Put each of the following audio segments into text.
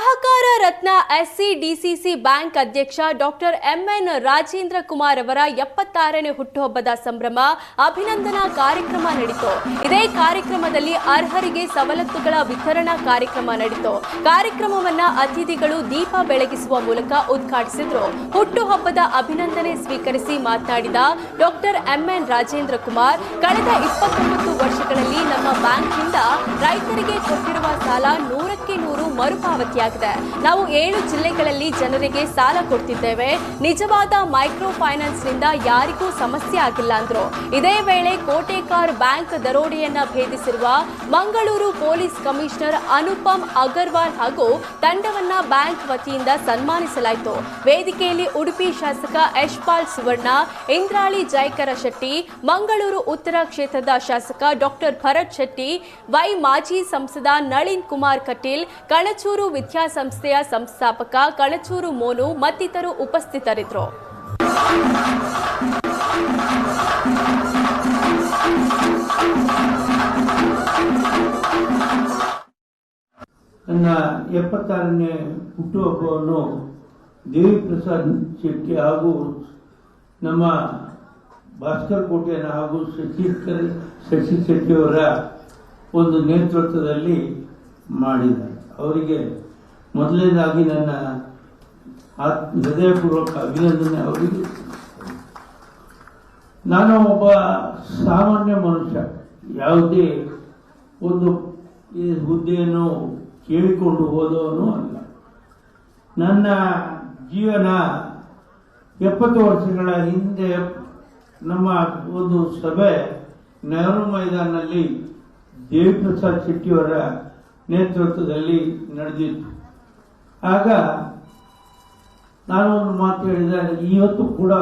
ಸಹಕಾರ ರತ್ನ SC DCC bank ಅಧ್ಯಕ್ಷ ಡಾಕ್ಟರ್ ಎಂಎನ್ ರಾಜೇಂದ್ರ ಕುಮಾರ್ ಅವರ ಎಪ್ಪತ್ತಾರನೇ ಹುಟ್ಟುಹಬ್ಬದ ಸಂಭ್ರಮ, ಅಭಿನಂದನಾ ಕಾರ್ಯಕ್ರಮ ನಡೆಯಿತು ಇದೇ ಕಾರ್ಯಕ್ರಮದಲ್ಲಿ ಅರ್ಹರಿಗೆ ಸವಲತ್ತುಗಳ ವಿತರಣಾ ಕಾರ್ಯಕ್ರಮ ನಡೆಯಿತು ಕಾರ್ಯಕ್ರಮವನ್ನ ಅತಿಥಿಗಳು ದೀಪ ಬೆಳಗಿಸುವ ಮೂಲಕ ಉದ್ಘಾಟಿಸಿದ್ರು. ಹುಟ್ಟುಹಬ್ಬದ ಅಭಿನಂದನೆ ಸ್ವೀಕರಿಸಿ ಮಾತನಾಡಿದ ಡಾಕ್ಟರ್ ಎಂಎನ್ ರಾಜೇಂದ್ರ ಕುಮಾರ್, ಕಳೆದ ಇಪ್ಪತ್ತೊಂಬತ್ತು ವರ್ಷಗಳಲ್ಲಿ ನಮ್ಮ ಬ್ಯಾಂಕ್ನಿಂದ ರೈತರಿಗೆ ಕೊಟ್ಟಿರುವ ಸಾಲ ಮರುಪಾವತಿಯಾಗಿದೆ. ನಾವು ಏಳು ಜಿಲ್ಲೆಗಳಲ್ಲಿ ಜನರಿಗೆ ಸಾಲ ಕೊಡ್ತಿದ್ದೇವೆ. ನಿಜವಾದ ಮೈಕ್ರೋ ಫೈನಾನ್ಸ್ನಿಂದ ಯಾರಿಗೂ ಸಮಸ್ಯೆ ಆಗಿಲ್ಲ ಅಂದ್ರು. ಇದೇ ವೇಳೆ ಕೋಟೇಕಾರ್ ಬ್ಯಾಂಕ್ ದರೋಡೆಯನ್ನ ಭೇದಿಸಿರುವ ಮಂಗಳೂರು ಪೊಲೀಸ್ ಕಮಿಷನರ್ ಅನುಪಮ್ ಅಗರ್ವಾಲ್ ಹಾಗೂ ತಂಡವನ್ನ ಬ್ಯಾಂಕ್ ವತಿಯಿಂದ ಸನ್ಮಾನಿಸಲಾಯಿತು. ವೇದಿಕೆಯಲ್ಲಿ ಉಡುಪಿ ಶಾಸಕ ಯಶ್ಪಾಲ್ ಸುವರ್ಣ, ಇಂದ್ರಾಳಿ ಜಯಕರ ಶೆಟ್ಟಿ, ಮಂಗಳೂರು ಉತ್ತರ ಕ್ಷೇತ್ರದ ಶಾಸಕ ಡಾಕ್ಟರ್ ಭರತ್ ಶೆಟ್ಟಿ, ವೈ ಮಾಜಿ ಸಂಸದ ನಳಿನ್ ಕುಮಾರ್ ಕಟೀಲ್ ಕಣಚೂರು ವಿದ್ಯಾಸಂಸ್ಥೆಯ ಸಂಸ್ಥಾಪಕ ಕಳಚೂರು ಮೋನು ಮತ್ತಿತರು ಉಪಸ್ಥಿತರಿದ್ದರು. ನನ್ನ ಎಪ್ಪತ್ತಾರನೇ ಹುಟ್ಟುಹಬ್ಬವನ್ನು ದೇವಿ ಪ್ರಸಾದ್ ಶೆಟ್ಟಿ ಹಾಗೂ ನಮ್ಮ ಭಾಸ್ಕರ್ ಕೋಟೆಯನ್ನ ಹಾಗೂ ಶಶಿಕರ್ ಶಶಿ ಶೆಟ್ಟಿಯವರ ಒಂದು ನೇತೃತ್ವದಲ್ಲಿ ಮಾಡಿದ್ದಾರೆ. ಅವರಿಗೆ ಮೊದಲನೇದಾಗಿ ನನ್ನ ಆತ್ಮ ಹೃದಯಪೂರ್ವಕ ಅಭಿನಂದನೆ ಅವರಿಗೆ. ನಾನು ಒಬ್ಬ ಸಾಮಾನ್ಯ ಮನುಷ್ಯ. ಯಾವುದೇ ಒಂದು ಹುದ್ದೆಯನ್ನು ಕೇಳಿಕೊಂಡು ಹೋದವನು ಅಲ್ಲ. ನನ್ನ ಜೀವನ ಎಪ್ಪತ್ತು ವರ್ಷಗಳ ಹಿಂದೆ ನಮ್ಮ ಒಂದು ಸಭೆ ನೆಹರು ಮೈದಾನಲ್ಲಿ ದೇವಿಪ್ರಸಾದ್ ಶೆಟ್ಟಿಯವರ ನೇತೃತ್ವದಲ್ಲಿ ನಡೆದಿತ್ತು. ಆಗ ನಾನು ಒಂದು ಮಾತು ಹೇಳಿದಾಗ ಇವತ್ತು ಕೂಡ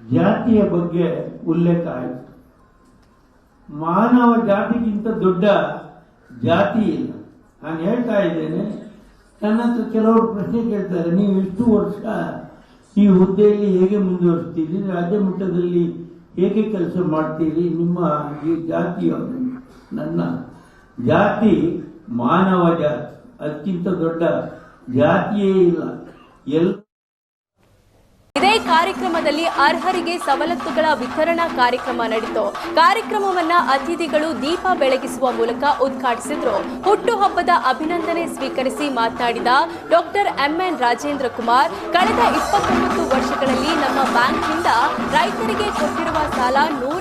ಜಾತಿಯ ಬಗ್ಗೆ ಉಲ್ಲೇಖ ಆಯಿತು. ಮಾನವ ಜಾತಿಗಿಂತ ದೊಡ್ಡ ಜಾತಿ ಇಲ್ಲ. ನಾನು ಹೇಳ್ತಾ ಇದ್ದೇನೆ, ನನ್ನ ಹತ್ರ ಕೆಲವರು ಪ್ರಶ್ನೆ ಕೇಳ್ತಾರೆ, ನೀವು ಇಷ್ಟು ವರ್ಷ ಈ ಹುದ್ದೆಯಲ್ಲಿ ಹೇಗೆ ಮುಂದುವರಿಸ್ತೀರಿ, ರಾಜ್ಯ ಮಟ್ಟದಲ್ಲಿ ಹೇಗೆ ಕೆಲಸ ಮಾಡ್ತೀರಿ, ನಿಮ್ಮ ಈ ಜಾತಿಯವರು ನನ್ನ ಜಾತಿ ಮಾನವ ಜಾತಿ ಅದಕ್ಕಿಂತ ದೊಡ್ಡ ಜಾತಿಯೇ ಇಲ್ಲ. ಎಲ್ಲ ಇದೇ ಕಾರ್ಯಕ್ರಮದಲ್ಲಿ ಅರ್ಹರಿಗೆ ಸವಲತ್ತುಗಳ ವಿತರಣಾ ಕಾರ್ಯಕ್ರಮ ನಡೆಯಿತು. ಕಾರ್ಯಕ್ರಮವನ್ನ ಅತಿಥಿಗಳು ದೀಪ ಬೆಳಗಿಸುವ ಮೂಲಕ ಉದ್ಘಾಟಿಸಿದ್ರು. ಹುಟ್ಟುಹಬ್ಬದ ಅಭಿನಂದನೆ ಸ್ವೀಕರಿಸಿ ಮಾತನಾಡಿದ ಡಾಕ್ಟರ್ ಎಂಎನ್ ರಾಜೇಂದ್ರ ಕುಮಾರ್, ಕಳೆದ ಇಪ್ಪತ್ತೊಂಬತ್ತು ವರ್ಷಗಳಲ್ಲಿ ನಮ್ಮ ಬ್ಯಾಂಕ್ನಿಂದ ರೈತರಿಗೆ ಕೊಟ್ಟಿರುವ ಸಾಲ ನೂರು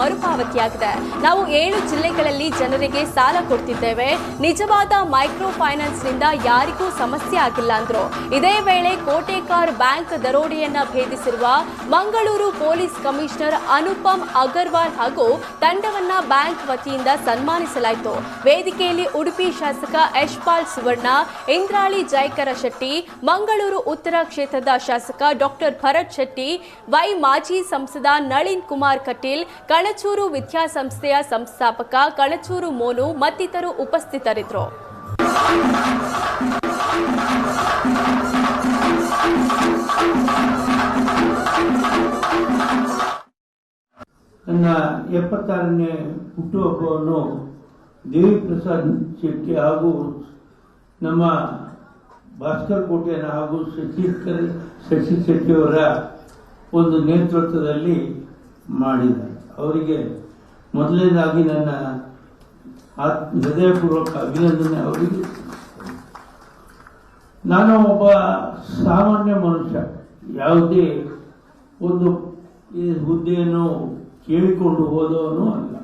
ಮರುಪಾವತಿಯಾಗಿದೆ. ನಾವು ಏಳು ಜಿಲ್ಲೆಗಳಲ್ಲಿ ಜನರಿಗೆ ಸಾಲ ಕೊಡ್ತಿದ್ದೇವೆ. ನಿಜವಾದ ಮೈಕ್ರೋ ಫೈನಾನ್ಸ್ನಿಂದ ಯಾರಿಗೂ ಸಮಸ್ಯೆ ಆಗಿಲ್ಲ ಅಂದ್ರು. ಇದೇ ವೇಳೆ ಕೋಟೇಕಾರ್ ಬ್ಯಾಂಕ್ ದರೋಡೆಯನ್ನ ಭೇದಿಸಿರುವ ಮಂಗಳೂರು ಪೊಲೀಸ್ ಕಮಿಷನರ್ ಅನುಪಮ್ ಅಗರ್ವಾಲ್ ಹಾಗೂ ತಂಡವನ್ನ ಬ್ಯಾಂಕ್ ವತಿಯಿಂದ ಸನ್ಮಾನಿಸಲಾಯಿತು. ವೇದಿಕೆಯಲ್ಲಿ ಉಡುಪಿ ಶಾಸಕ ಯಶ್ಪಾಲ್ ಸುವರ್ಣ, ಇಂದ್ರಾಳಿ ಜಯಕರ ಶೆಟ್ಟಿ, ಮಂಗಳೂರು ಉತ್ತರ ಕ್ಷೇತ್ರದ ಶಾಸಕ ಡಾಕ್ಟರ್ ಭರತ್ ಶೆಟ್ಟಿ, ವೈ ಮಾಜಿ ಸಂಸದ ನಳಿನ್ ಕುಮಾರ್ ಕಟೀಲ್ ಕಣಚೂರು ವಿದ್ಯಾಸಂಸ್ಥೆಯ ಸಂಸ್ಥಾಪಕ ಕಳಚೂರು ಮೋನು ಮತ್ತಿತರು ಉಪಸ್ಥಿತರಿದ್ದರು. ನನ್ನ ಎಪ್ಪತ್ತಾರನೇ ಹುಟ್ಟುಹಬ್ಬವನ್ನು ದೇವಿ ಪ್ರಸಾದ್ ಶೆಟ್ಟಿ ಹಾಗೂ ನಮ್ಮ ಭಾಸ್ಕರ್ ಕೋಟೆಯನ್ನ ಹಾಗೂ ಶಶಿಕರ್ ಶಶಿ ಶೆಟ್ಟಿಯವರ ಒಂದು ನೇತೃತ್ವದಲ್ಲಿ ಮಾಡಿದ್ದಾರೆ. ಅವರಿಗೆ ಮೊದಲನೇದಾಗಿ ನನ್ನ ಆತ್- ಹೃದಯಪೂರ್ವಕ ಅಭಿನಂದನೆ ಅವರಿಗೆ. ನಾನು ಒಬ್ಬ ಸಾಮಾನ್ಯ ಮನುಷ್ಯ. ಯಾವುದೇ ಒಂದು ಹುದ್ದೆಯನ್ನು ಕೇಳಿಕೊಂಡು ಹೋದವನು ಅಲ್ಲ.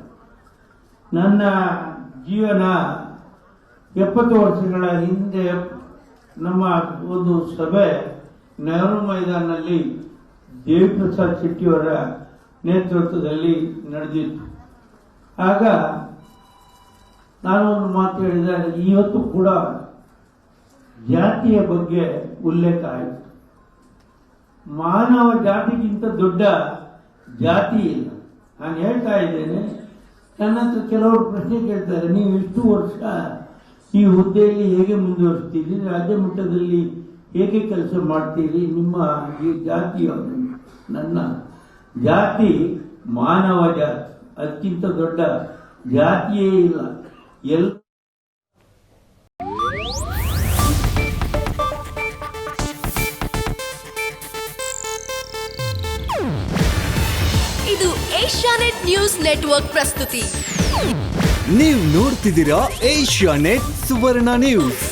ನನ್ನ ಜೀವನ ಎಪ್ಪತ್ತು ವರ್ಷಗಳ ಹಿಂದೆ ನಮ್ಮ ಒಂದು ಸಭೆ ನೆಹರು ಮೈದಾನಲ್ಲಿ ದೇವಿಪ್ರಸಾದ್ ಶೆಟ್ಟಿಯವರ ನೇತೃತ್ವದಲ್ಲಿ ನಡೆದಿತ್ತು. ಆಗ ನಾನು ಒಂದು ಮಾತು ಹೇಳಿದಾಗ ಇವತ್ತು ಕೂಡ ಜಾತಿಯ ಬಗ್ಗೆ ಉಲ್ಲೇಖ ಆಯಿತು. ಮಾನವ ಜಾತಿಗಿಂತ ದೊಡ್ಡ ಜಾತಿ ಇಲ್ಲ. ನಾನು ಹೇಳ್ತಾ ಇದ್ದೇನೆ, ನನ್ನ ಹತ್ರ ಕೆಲವರು ಪ್ರಶ್ನೆ ಕೇಳ್ತಾರೆ, ನೀವು ಇಷ್ಟು ವರ್ಷ ಈ ಹುದ್ದೆಯಲ್ಲಿ ಹೇಗೆ ಮುಂದುವರಿಸ್ತೀರಿ, ರಾಜ್ಯ ಮಟ್ಟದಲ್ಲಿ ಹೇಗೆ ಕೆಲಸ ಮಾಡ್ತೀರಿ, ನಿಮ್ಮ ಈ ಜಾತಿಯವರು ನನ್ನ ಜಾತಿ ಮಾನವ ಜಾತಿ ಅದಕ್ಕಿಂತ ದೊಡ್ಡ ಜಾತಿಯೇ ಇಲ್ಲ. ಎಲ್ಲ ಇದು ಏಷ್ಯಾನೆಟ್ ನ್ಯೂಸ್ ನೆಟ್ವರ್ಕ್ ಪ್ರಸ್ತುತಿ. ನೀವು ನೋಡ್ತಿದ್ದೀರಾ ಏಷ್ಯಾನೆಟ್ ಸುವರ್ಣ ನ್ಯೂಸ್.